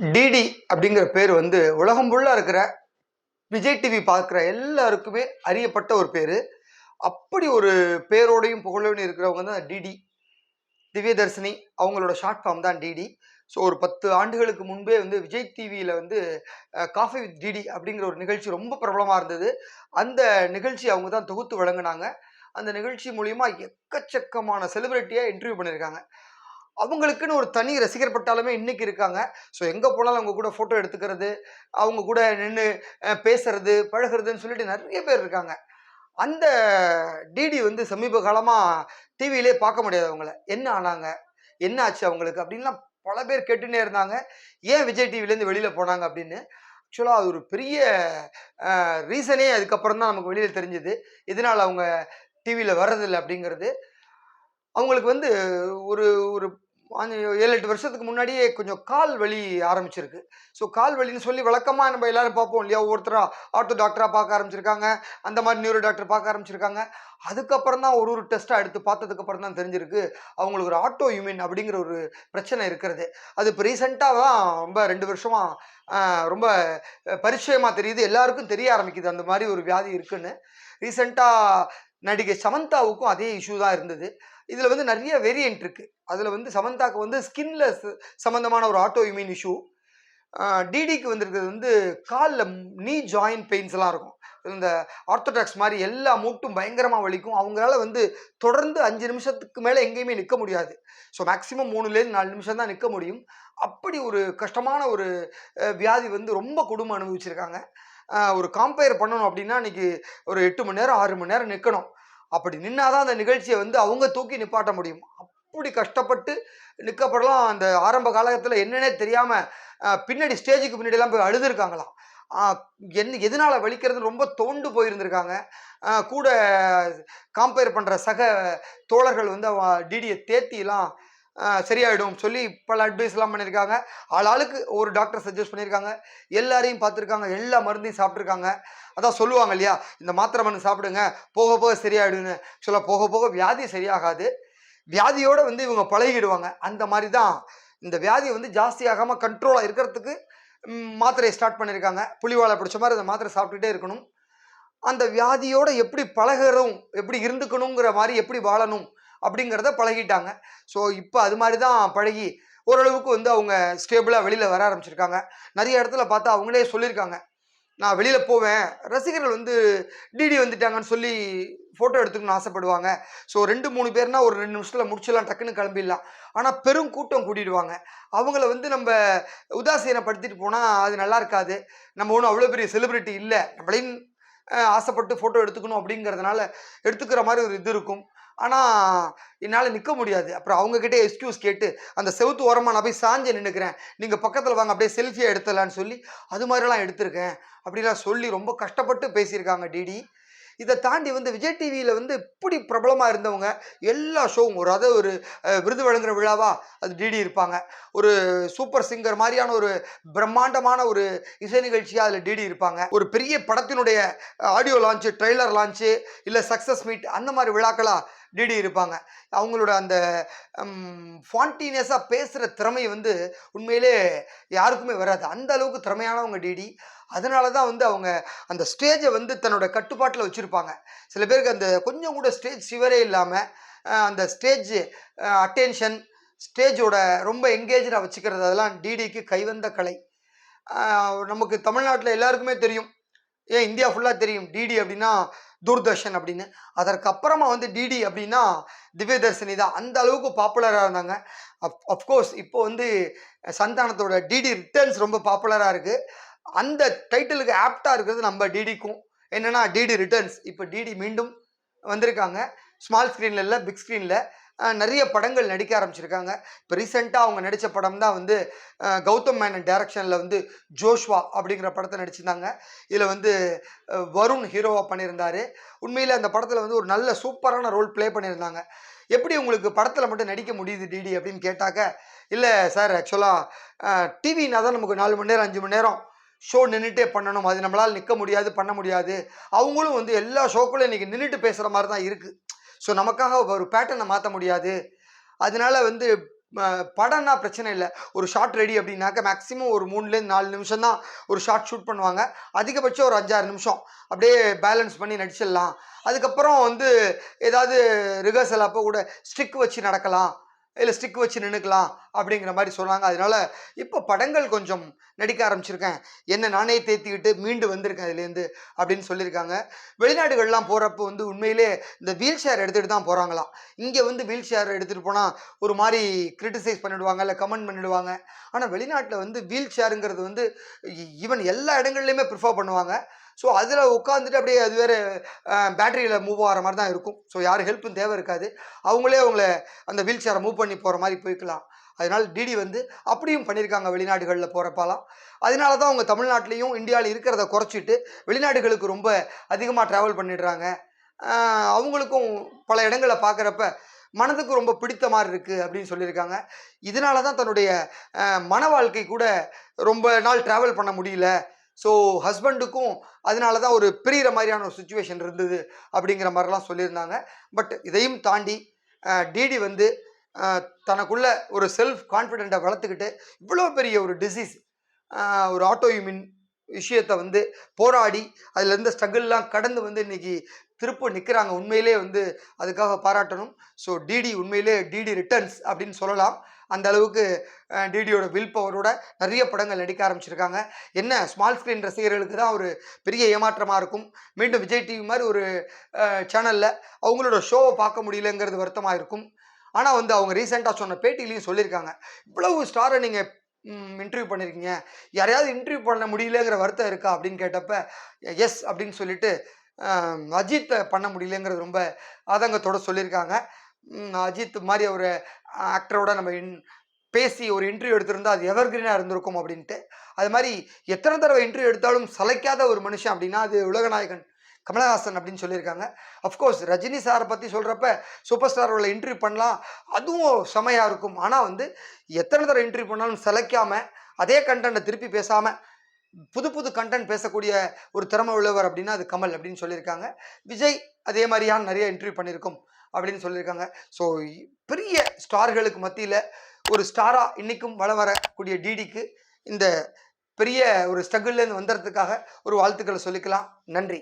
DD அப்படிங்கிற பேர் வந்து உலகம் ஃபுல்லாக இருக்கிற விஜய் டிவி பார்க்குற எல்லாருக்குமே அறியப்பட்ட ஒரு பேர். அப்படி ஒரு பேரோடையும் புகழோடையும் இருக்கிறவங்க தான் டிடி திவ்யதர்ஷினி அவங்களோட ஷார்ட் ஃபார்ம் தான் டிடி ஸோ ஒரு பத்து ஆண்டுகளுக்கு முன்பே வந்து விஜய் டிவியில் வந்து காஃபி வித் டிடி அப்படிங்கிற ஒரு நிகழ்ச்சி ரொம்ப பிரபலமாக இருந்தது. அந்த நிகழ்ச்சி அவங்க தான் தொகுத்து வழங்கினாங்க. அந்த நிகழ்ச்சி மூலிமா எக்கச்சக்கமான செலிபிரிட்டியாக இன்டர்வியூ பண்ணியிருக்காங்க அவங்களுக்குன்னு ஒரு தனி ரசிகர் பட்டாலுமே இன்றைக்கி இருக்காங்க. ஸோ எங்கே போனாலும் அவங்க கூட ஃபோட்டோ எடுத்துக்கிறது அவங்க கூட நின்று பேசுறது பழகுறதுன்னு சொல்லிட்டு நிறைய பேர் இருக்காங்க. அந்த டிடி வந்து சமீப காலமாக டிவியிலே பார்க்க முடியாது அவங்கள. என்ன ஆனாங்க? என்ன ஆச்சு அவங்களுக்கு? அப்படின்லாம் பல பேர் கேட்டுனே இருந்தாங்க. ஏன் விஜய் டிவிலேருந்து வெளியில் போனாங்க அப்படின்னு? ஆக்சுவலாக அது ஒரு பெரிய ரீசனே அதுக்கப்புறம் தான் நமக்கு வெளியில் தெரிஞ்சுது. இதனால் அவங்க டிவியில் வர்றதில்லை அப்படிங்கிறது. அவங்களுக்கு வந்து ஒரு ஒரு ஏழு எட்டு வருஷத்துக்கு முன்னாடியே கொஞ்சம் கால் வலி ஆரம்பிச்சிருக்கு. ஸோ கால் வலின்னு சொல்லி வழக்கமாக நம்ம எல்லாரும் பார்ப்போம் இல்லையா? ஒவ்வொருத்தராக ஆர்த்தோ டாக்டராக பார்க்க ஆரம்பிச்சிருக்காங்க. அந்த மாதிரி நியூரோ டாக்டர் பார்க்க ஆரம்பிச்சிருக்காங்க. அதுக்கப்புறம் தான் ஒரு ஒரு டெஸ்ட்டாக எடுத்து பார்த்ததுக்கப்புறம் தான் தெரிஞ்சிருக்கு. அவங்களுக்கு ஒரு ஆட்டோ இம்யூன் அப்படிங்கிற ஒரு பிரச்சனை இருக்கிறது. அது இப்போ ரீசெண்டாக தான் ரொம்ப ரெண்டு வருஷமாக ரொம்ப பரிச்சயமாக தெரியுது. எல்லாருக்கும் தெரிய ஆரம்பிக்குது அந்த மாதிரி ஒரு வியாதி இருக்குன்னு. ரீசெண்டாக நடிகை சமந்தாவுக்கும் அதே இஷ்யூ தான் இருந்தது. இதில் வந்து நிறைய வேரியன்ட் இருக்குது அதில் வந்து சமந்தாக்கு வந்து ஸ்கின்ல சம்மந்தமான ஒரு ஆட்டோ இம்யூன் இஷ்யூ டிடிக்கு வந்திருக்கிறது வந்து காலில் நீ ஜாயின் பெயின்ஸ்லாம் இருக்கும். இந்த ஆர்த்தோடாக்ஸ் மாதிரி எல்லா மூட்டும் பயங்கரமாக வலிக்கும். அவங்களால வந்து தொடர்ந்து அஞ்சு நிமிஷத்துக்கு மேலே எங்கேயுமே நிற்க முடியாது. ஸோ மேக்ஸிமம் மூணுலேருந்து நாலு நிமிஷம் தான் நிற்க முடியும். அப்படி ஒரு கஷ்டமான ஒரு வியாதி வந்து ரொம்ப கொடுமை அனுபவிச்சிருக்காங்க. ஒரு காம்பேர் பண்ணணும் அப்படின்னா இன்னைக்கு ஒரு எட்டு மணி நேரம் ஆறு மணி நேரம் நிற்கணும் அப்படி நின்னாதான் அந்த நிகழ்ச்சியை வந்து அவங்க தூக்கி நிப்பாட்ட முடியும். அப்படி கஷ்டப்பட்டு நிற்கப்படலாம் அந்த ஆரம்ப காலகட்டத்தில் என்னன்னே தெரியாமல் பின்னாடி ஸ்டேஜுக்கு பின்னாடிலாம் போய் அழுதுருக்காங்களாம். என் எதனால் வலிக்கிறது ரொம்ப தோண்டு போயிருந்திருக்காங்க. கூட காம்பேர் பண்ணுற சக தோழர்கள் வந்து அவன் டிடியை தேத்திலாம் சரியாயிடும் சொல்லி பல அட்வைஸ்லாம் பண்ணியிருக்காங்க. ஆளாளுக்கு ஒரு டாக்டர் சஜஸ்ட் பண்ணியிருக்காங்க. எல்லாரையும் பார்த்துருக்காங்க. எல்லா மருந்தையும் சாப்பிட்ருக்காங்க அதான் சொல்லுவாங்க இல்லையா? இந்த மாத்திரை மருந்து சாப்பிடுங்க. போக போக சரியாயிடுன்னு சொல்ல போக போக வியாதி சரியாகாது. வியாதியோடு வந்து இவங்க பழகிடுவாங்க. அந்த மாதிரி தான் இந்த வியாதி வந்து ஜாஸ்தியாகாமல் கண்ட்ரோலாக இருக்கிறதுக்கு மாத்திரையை ஸ்டார்ட் பண்ணியிருக்காங்க. புலிவாலை பிடிச்ச மாதிரி அந்த மாத்திரை சாப்பிட்டுட்டே இருக்கணும். அந்த வியாதியோடு எப்படி பழகிறோம் எப்படி இருந்துக்கணுங்கிற மாதிரி எப்படி வாழணும் அப்படிங்கிறத பழகிட்டாங்க. ஸோ இப்போ அது மாதிரி தான் பழகி ஓரளவுக்கு வந்து அவங்க ஸ்டேபிளாக வெளியில் வர ஆரம்பிச்சிருக்காங்க. நிறைய இடத்துல பார்த்தா அவங்களே சொல்லியிருக்காங்க. நான் வெளியில் போவேன். ரசிகர்கள் வந்து டிடி வந்துட்டாங்கன்னு சொல்லி ஃபோட்டோ எடுத்துக்கணும்னு ஆசைப்படுவாங்க. ஸோ ரெண்டு மூணு பேர்னா ஒரு ரெண்டு நிமிஷத்தில் முடிச்சிடலாம் டக்குன்னு கிளம்பிடலாம். ஆனால் பெரும் கூட்டம் கூட்டிடுவாங்க அவங்கள வந்து நம்ம உதாசீனப்படுத்திட்டு போனால் அது நல்லா இருக்காது. நம்ம ஒன்றும் அவ்வளோ பெரிய செலிபிரிட்டி இல்லை நம்மளையும் ஆசைப்பட்டு ஃபோட்டோ எடுத்துக்கணும் அப்படிங்கிறதுனால எடுத்துக்கிற மாதிரி ஒரு இது இருக்கும். ஆனால் என்னால் நிற்க முடியாது. அப்புறம் அவங்கக்கிட்டே எக்ஸ்கியூஸ் கேட்டு அந்த செவுத்து ஓரமாக நான் போய் சாஞ்சு நின்றுக்கிறேன் நீங்கள் பக்கத்தில் வாங்க அப்படியே செல்ஃபியாக எடுத்துடலான்னு சொல்லி அது மாதிரிலாம் எடுத்திருக்கேன். அப்படிலாம் சொல்லி ரொம்ப கஷ்டப்பட்டு பேசியிருக்காங்க டிடி இதை தாண்டி வந்து விஜய் டிவியில் வந்து இப்படி பிரபலமாக இருந்தவங்க எல்லா ஷோவும் ஒரு அதாவது ஒரு விருது வழங்குகிற விழாவா அது டிடி இருப்பாங்க. ஒரு சூப்பர் சிங்கர் மாதிரியான ஒரு பிரம்மாண்டமான ஒரு இசை நிகழ்ச்சியாக அதில் டிடி இருப்பாங்க. ஒரு பெரிய படத்தினுடைய ஆடியோ லான்ச்சு ட்ரெய்லர் லான்ச்சு இல்லை சக்ஸஸ் மீட் அந்த மாதிரி விழாக்களாக டிடி இருப்பாங்க. அவங்களோட அந்த ஃபான்டினியஸாக பேசுகிற திறமை வந்து உண்மையிலே யாருக்குமே வராது. அந்த அளவுக்கு திறமையானவங்க டிடி. அதனால தான் வந்து அவங்க அந்த ஸ்டேஜை வந்து தன்னோட கட்டுப்பாட்டில் வச்சுருப்பாங்க. சில பேருக்கு அந்த கொஞ்சம் கூட ஸ்டேஜ் சிவரே இல்லாமல் அந்த ஸ்டேஜ் அட்டென்ஷன் ஸ்டேஜோட ரொம்ப எங்கேஜாக வச்சுக்கிறது. அதெல்லாம் டிடிக்கு கைவந்த கலை. நமக்கு தமிழ்நாட்டில் எல்லாருக்குமே தெரியும். ஏன் இந்தியா ஃபுல்லாக தெரியும் டிடி அப்படின்னா தூர்தர்ஷன் அப்படின்னு. அதற்கப்புறமா வந்து டிடி அப்படின்னா திவ்யதர்ஷினி தான். அந்த அளவுக்கு பாப்புலராக இருந்தாங்க. அப் அஃப்கோர்ஸ் இப்போ வந்து சந்தானத்தோட டிடி ரிட்டர்ன்ஸ் ரொம்ப பாப்புலராக இருக்குது அந்த டைட்டிலுக்கு ஆப்டாக இருக்கிறது நம்ம டிடிக்கும் என்னன்னா டிடி ரிட்டர்ன்ஸ் இப்போ டிடி மீண்டும் வந்திருக்காங்க. ஸ்மால் ஸ்க்ரீனில் இல்லை பிக் ஸ்க்ரீனில் நிறைய படங்கள் நடிக்க ஆரம்பிச்சிருக்காங்க. இப்போ ரீசெண்டாக அவங்க நடித்த படம் தான் வந்து கௌதம் மேனன் டைரக்ஷனில் வந்து ஜோஷ்வா அப்படிங்கிற படத்தை நடிச்சிருந்தாங்க. இதில் வந்து வருண் ஹீரோவாக பண்ணியிருந்தார். உண்மையில் அந்த படத்தில் வந்து ஒரு நல்ல சூப்பரான ரோல் ப்ளே பண்ணியிருந்தாங்க. எப்படி உங்களுக்கு படத்தில் மட்டும் நடிக்க முடியுது டிடி அப்படின்னு கேட்டாக்க இல்லை சார் ஆக்சுவலாக டிவினா தான் நமக்கு நாலு மணி நேரம் அஞ்சு மணி நேரம் ஷோ நின்றுட்டே பண்ணணும். அது நம்மளால் நிற்க முடியாது பண்ண முடியாது. அவங்களும் வந்து எல்லா ஷோக்களும் இன்றைக்கி நின்றுட்டு பேசுகிற மாதிரி தான் இருக்குது ஸோ நமக்காக ஒரு பேட்டர்னை மாற்ற முடியாது. அதனால வந்து படம்னா பிரச்சனை இல்லை. ஒரு ஷார்ட் ரெடி அப்படின்னாக்க மேக்ஸிமம் ஒரு மூணுலேருந்து நாலு நிமிஷம் தான் ஒரு ஷார்ட் ஷூட் பண்ணுவாங்க. அதிகபட்சம் ஒரு அஞ்சாறு நிமிஷம். அப்படியே பேலன்ஸ் பண்ணி நடிச்சிடலாம். அதுக்கப்புறம் வந்து ஏதாவது ரிஹர்சல் அப்போ கூட ஸ்டிக் வச்சு நடக்கலாம். இல்லை ஸ்டிக் வச்சு நின்றுக்கலாம் அப்படிங்கிற மாதிரி சொன்னாங்க. அதனால இப்போ படங்கள் கொஞ்சம் நடிக்க ஆரம்பிச்சிருக்கேன். என்ன நானே தேத்திக்கிட்டு மீண்டு வந்திருக்கேன் அதுலேருந்து அப்படின்னு சொல்லியிருக்காங்க. வெளிநாடுகள்லாம் போகிறப்போ வந்து உண்மையிலே இந்த வீல் சேர் எடுத்துகிட்டு தான் போகிறாங்களாம் இங்கே வந்து வீல் சேர் எடுத்துகிட்டு போனால் ஒரு மாதிரி கிரிட்டிசைஸ் பண்ணிடுவாங்க இல்லை கமெண்ட் பண்ணிடுவாங்க. ஆனால் வெளிநாட்டில் வந்து வீல் சேருங்கிறது வந்து ஈவன் எல்லா இடங்கள்லையுமே ப்ரிஃபர் பண்ணுவாங்க. ஸோ அதில் உட்காந்துட்டு அப்படியே அது வேறு பேட்டரியில் மூவ் ஆகிற மாதிரி தான் இருக்கும். ஸோ யாரும் ஹெல்ப்பும் தேவை இருக்காது. அவங்களே அவங்கள அந்த வீல் சேரை மூவ் பண்ணி போகிற மாதிரி போய்க்கலாம். அதனால் டிடி வந்து அப்படியும் பண்ணியிருக்காங்க வெளிநாடுகளில் போகிறப்பலாம் அதனால தான் அவங்க தமிழ்நாட்டிலையும் இந்தியாவில் இருக்கிறத குறைச்சிட்டு வெளிநாடுகளுக்கு ரொம்ப அதிகமாக ட்ராவல் பண்ணிடுறாங்க. அவங்களுக்கும் பல இடங்களை பார்க்குறப்ப மனதுக்கு ரொம்ப பிடித்த மாதிரி இருக்குது அப்படின்னு சொல்லியிருக்காங்க. இதனால தான் தன்னுடைய மன வாழ்க்கை கூட ரொம்ப நாள் ட்ராவல் பண்ண முடியல. ஸோ ஹஸ்பண்டுக்கும் அதனால தான் ஒரு பிரியிற மாதிரியான ஒரு சுச்சுவேஷன் இருந்தது அப்படிங்கிற மாதிரிலாம் சொல்லியிருந்தாங்க. பட் இதையும் தாண்டி டிடி வந்து தனக்குள்ள ஒரு செல்ஃப் கான்ஃபிடெண்ட்டை வளர்த்துக்கிட்டு இவ்வளோ பெரிய ஒரு டிசீஸ் ஒரு ஆட்டோயூமின் விஷயத்தை வந்து போராடி அதில் இருந்த ஸ்ட்ரகிள்லாம் கடந்து வந்து இன்னைக்கு திருப்ப நிற்கிறாங்க உண்மையிலே வந்து அதுக்காக பாராட்டணும். ஸோ டிடி உண்மையிலே டிடி ரிட்டர்ன்ஸ் அப்படின்னு சொல்லலாம். அந்த அளவுக்கு டிடியோட வில் பவரோட நிறைய படங்கள் நடிக்க ஆரம்பிச்சிருக்காங்க. என்ன ஸ்மால் ஸ்க்ரீன் ரசிகர்களுக்கு தான் ஒரு பெரிய ஏமாற்றமாக இருக்கும். மீண்டும் விஜய் டிவி மாதிரி ஒரு சேனலில் அவங்களோட ஷோவை பார்க்க முடியலங்கிறது வருத்தமாக இருக்கும். ஆனால் வந்து அவங்க ரீசெண்டாக சொன்ன பேட்டிலையும் சொல்லியிருக்காங்க. இவ்வளவு ஸ்டாரை நீங்கள் இன்டர்வியூ பண்ணியிருக்கீங்க யாரையாவது இன்டர்வியூ பண்ண முடியலங்கிற வருத்தம் இருக்கா அப்படின்னு கேட்டப்ப எஸ் அப்படின்னு சொல்லிட்டு அஜித்தை பண்ண முடியலங்கிறது ரொம்ப ஆதங்கத்தோடு சொல்லியிருக்காங்க. அஜித் மாதிரி ஒரு ஆக்டரோட நம்ம இன் பேசி ஒரு இன்டர்வியூ எடுத்திருந்தா அது எவர்கிரீனாக இருந்திருக்கும் அப்படின்ட்டு. அது மாதிரி எத்தனை தடவை இன்டர்வியூ எடுத்தாலும் சலைக்காத ஒரு மனுஷன் அப்படின்னா அது உலகநாயகன் கமலஹாசன் அப்படின்னு சொல்லியிருக்காங்க. அஃப்கோர்ஸ் ரஜினி சாரை பற்றி சொல்கிறப்ப சூப்பர் ஸ்டாரோட இன்டர்வியூ பண்ணலாம் அதுவும் செமையாக இருக்கும். ஆனால் வந்து எத்தனை தடவை இன்டர்வியூ பண்ணாலும் சிலைக்காமல் அதே கண்டென்ட்டை திருப்பி பேசாமல் புது புது கண்டென்ட் பேசக்கூடிய ஒரு திறமை உள்ளவர் அப்படின்னா அது கமல் அப்படின்னு சொல்லியிருக்காங்க. விஜய் அதே மாதிரியான நிறைய இன்டர்வியூ பண்ணியிருக்கோம். அப்படின்னு சொல்லியிருக்காங்க. ஸோ பெரிய ஸ்டார்களுக்கு மத்தியில் ஒரு ஸ்டாராக இன்றைக்கும் வள வரக்கூடிய டிடிக்கு இந்த பெரிய ஒரு ஸ்ட்ரகிள்லேருந்து வந்துடுறதுக்காக ஒரு வாழ்த்துக்களை சொல்லிக்கலாம். நன்றி.